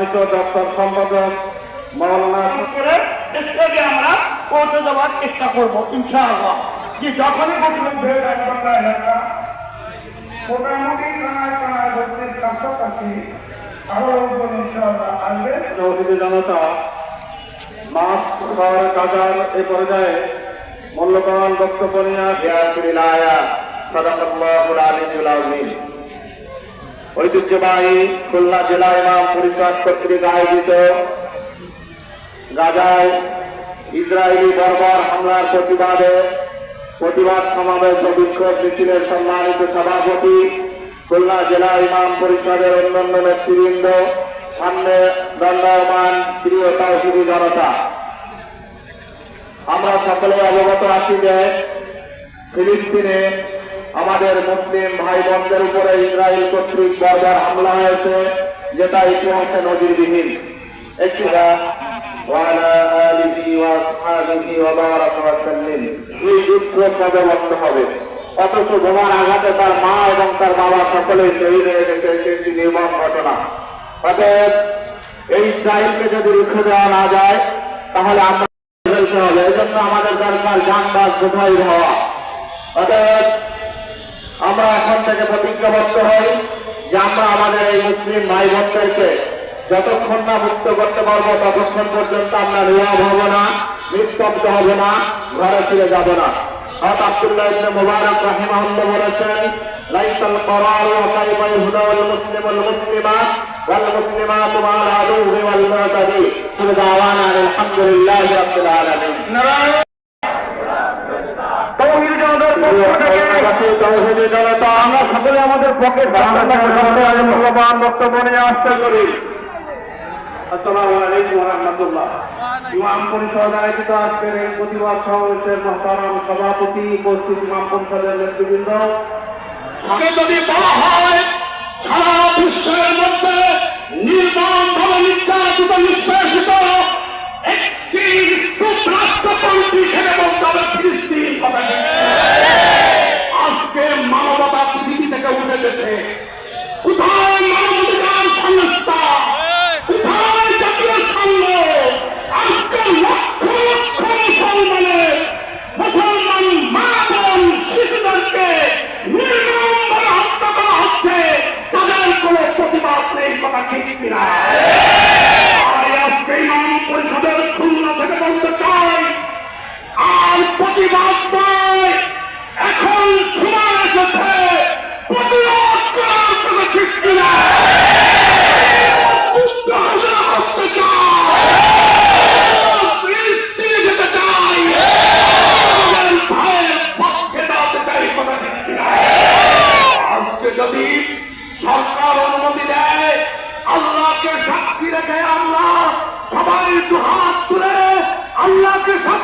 সম্মানিত দপ্তর সম্পাদক মাওলানা করে স্টেজে আমরা পৌঁছে যাওয়ার চেষ্টা করব ইনশাআল্লাহ। যে যখনই বলছিলাম ভেড়াকন্ডা এলাকা। মোটামুটি কানায় কানায় ভর্তির কাছাকাছি আরও লোকজন ইনশাআল্লাহ আসবে। চৌধুরী জনতা মাছ খাওয়ার কাজার এ পর্যায়ে মূল্যবান বক্তব্য নিয়ে আসেন ঐতিহ্যবাহী খুলনা জেলা ইমাম পরিষদ কর্তৃক আয়োজিত গাজায় ইসরায়েলি বর্বর হামলার প্রতিবাদে প্রতিবাদ সমাবেশ ও বিক্ষোভ মিছিলের সম্মানিত সভাপতি খুলনা জেলা ইমাম পরিষদের অন্যান্য নেতৃবৃন্দ, সামনে দণ্ডায়মান প্রিয় তহসিলি জনতা। আমরা সকলে অবগত আছি যে ফিলিস্তিনে আমাদের মুসলিম ভাই বোনদের উপরে ইসরায়েল কর্তৃক বর্বর হামলা হয়েছে যেটা ইতিহাসে নজিরবিহীন একটি وعلى آله وأصحابه وبارك وسلم এই যুদ্ধ কবে বন্ধ হবে অথচ বোমার আঘাতে তার মা এবং তার বাবা সকলেই শহীদ হয়ে গেছে এটি একটি নির্মম ঘটনা অতএব এই ইসরায়েলকে যদি রুখে দেওয়া না যায় তাহলে আমরা ফেলতে হবে এই জন্য আমাদের দরকার যানবাস বোঝাই হওয়া অতএব আমরা এখন থেকে প্রতিজ্ঞাবদ্ধ হই যে আমরা আমাদের এই মুসলিম ভাই বোনদেরকে যতক্ষণ না মুক্ত করতে পারব ততক্ষণ পর্যন্ত আমরা রিয়া হব না নিস্তব্ধ হব না ঘরে ফিরে যাব না। হত আব্দুল্লাহ মুবারক রাহিমাহুল্লাহ বলেছেন দাওয়ানা আলহামদুলিল্লাহি রাব্বিল আলামিন তৌহিদ জনতার পক্ষ থেকে তৌহিদি জনতা আমরা সকলে সভাপতি উপস্থিত ইমাম পরিষদের নেতৃবৃন্দ তাকে যদি বলা হয় সারা বিশ্বের মধ্যে নির্মাণ ভাবে নির্যাতিত নিঃশ্বাসিত একটি রাষ্ট্রপন্থী হিসেবে হবে। গেছে। কোথায় মানবাধিকার সংস্থা? কোথায় জাতীয় সংঘ? আজকে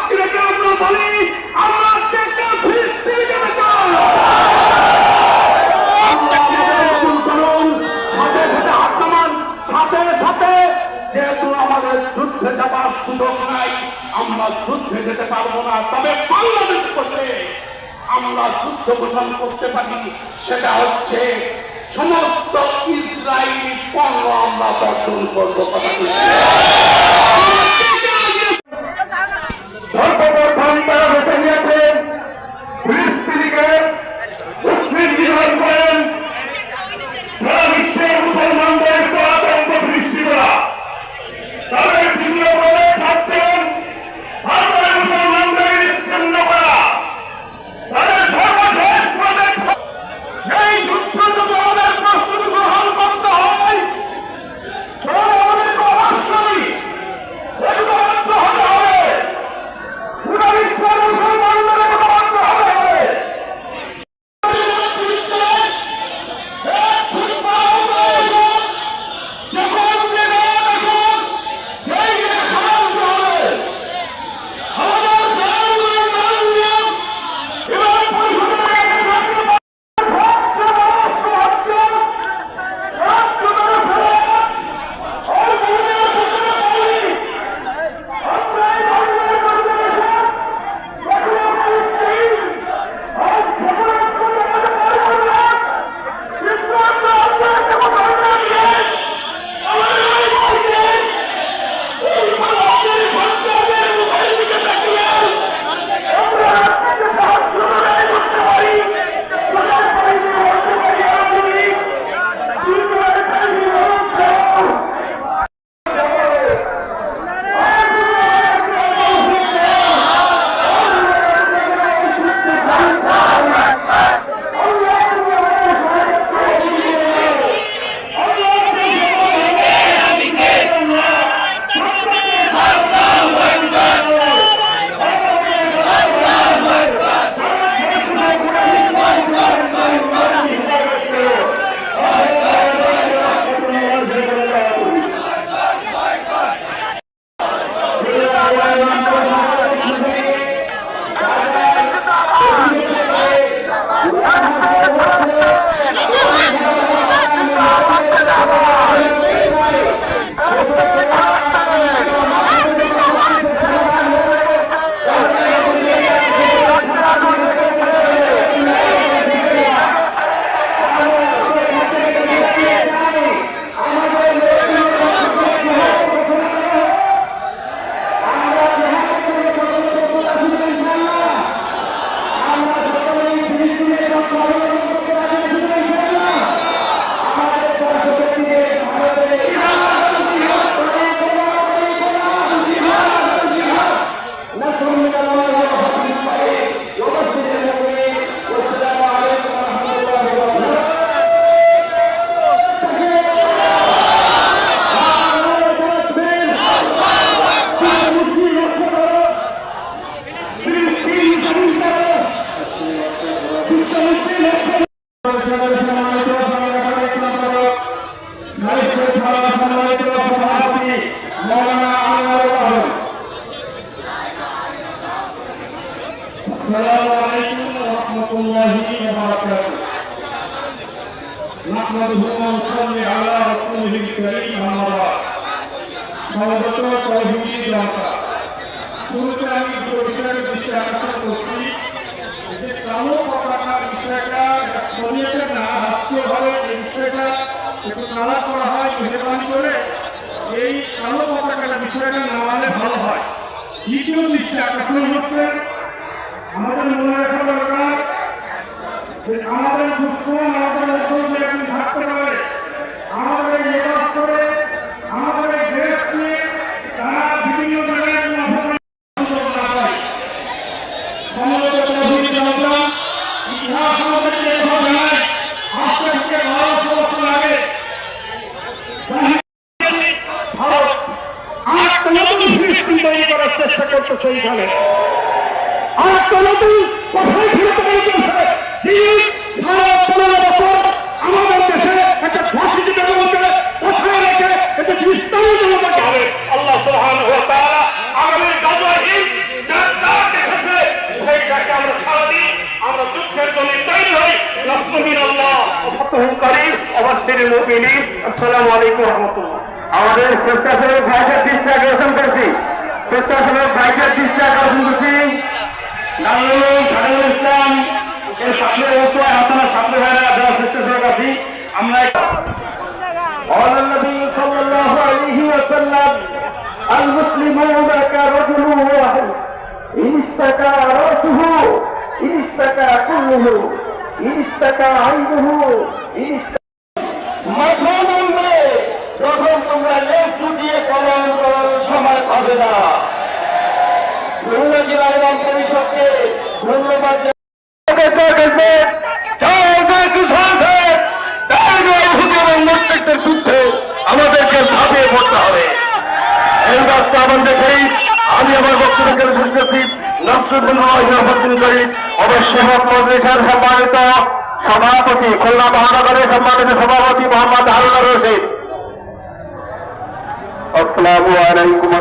আমরা বলি, আমরা যেহেতু আমাদের যুদ্ধে যাবার সুযোগ আমরা যুদ্ধে যেতে পারব না। তবে বাংলাদেশ আমরা যুদ্ধ ঘোষণা করতে পারি, সেটা হচ্ছে সমস্ত ইসরায়েলি পণ্য আমরা বর্জন করব। সেই نحمده ونصلي على رسوله الكريم أما بعد সর্বত তৌহিদ দরকার শুরুতে আমি পরিষ্কার বিষয়ে আলোচনা করছি যে কালো পতাকার বিষয়টা শরীয়তে না রাষ্ট্রীয়ভাবে এই বিষয়টা একটু কালা করা হয় মেহরবানি করে এই কালো পতাকার বিষয়টা না হলে ভালো হয় দ্বিতীয় দৃষ্টি আকর্ষণ হচ্ছে আমাদের মনে রাখা দরকার যে আমাদের দুশ্মন আমাদের থাকতে পারে। আমাদের নিবাস করে, আমাদের এই দেশকে তারা বিভিন্ন জায়গায় ইতিহাস আমাদেরকে জানায় থেকে বারোশো বছর আগে ভারত আর নতুন ফিলিস্তিন তৈরি করার চেষ্টা করতেছে আর একটা নতুন কোথায় ছিল তৈরি করছে দিন সাড়ে পনেরো বছর আমাদের দেশে একটা ফাঁসিটি ব্যবহার কোথায় রেখে এটা ইসলামী জনতাকে হবে আল্লাহ সুবহানাহু ওয়া তাআলা আগামী গাজওয়াহীন যাত্রা দেখেছে সেইটাকে আমরা সারা দিই আমরা যুদ্ধের জন্য তৈরি হই নাসরুমিন আল্লাহ ফাতহুল করিম অবশ্যই মুমিনিন আসসালামু আলাইকুম রহমতুল্লাহ। আমাদের স্বেচ্ছাসেবক ভাইকে দৃষ্টি আকর্ষণ করছি। স্বেচ্ছাসেবক ভাইকে দৃষ্টি আকর্ষণ করছি ইসলাম, এর সামনে মাথা নামবে তখন তোমরা লেজ দিয়ে কলম করার সময় পাবে না। খুলনা জেলা ইমাম পরিষদকে ধন্যবাদ আমাদেরকে ঝাঁপিয়ে পড়তে হবে। এই রাস্তা আমার দেখেই আমি আমার বক্তব্যকে বুঝতেছি? নকশুদ্দিন অবশ্যই মহাত্মা রেখার সম্মানিত সভাপতি খুলনা মহানগরের সম্মানিত সভাপতি মোহাম্মদ হারুন রশিদ। আসসালামু আলাইকুম।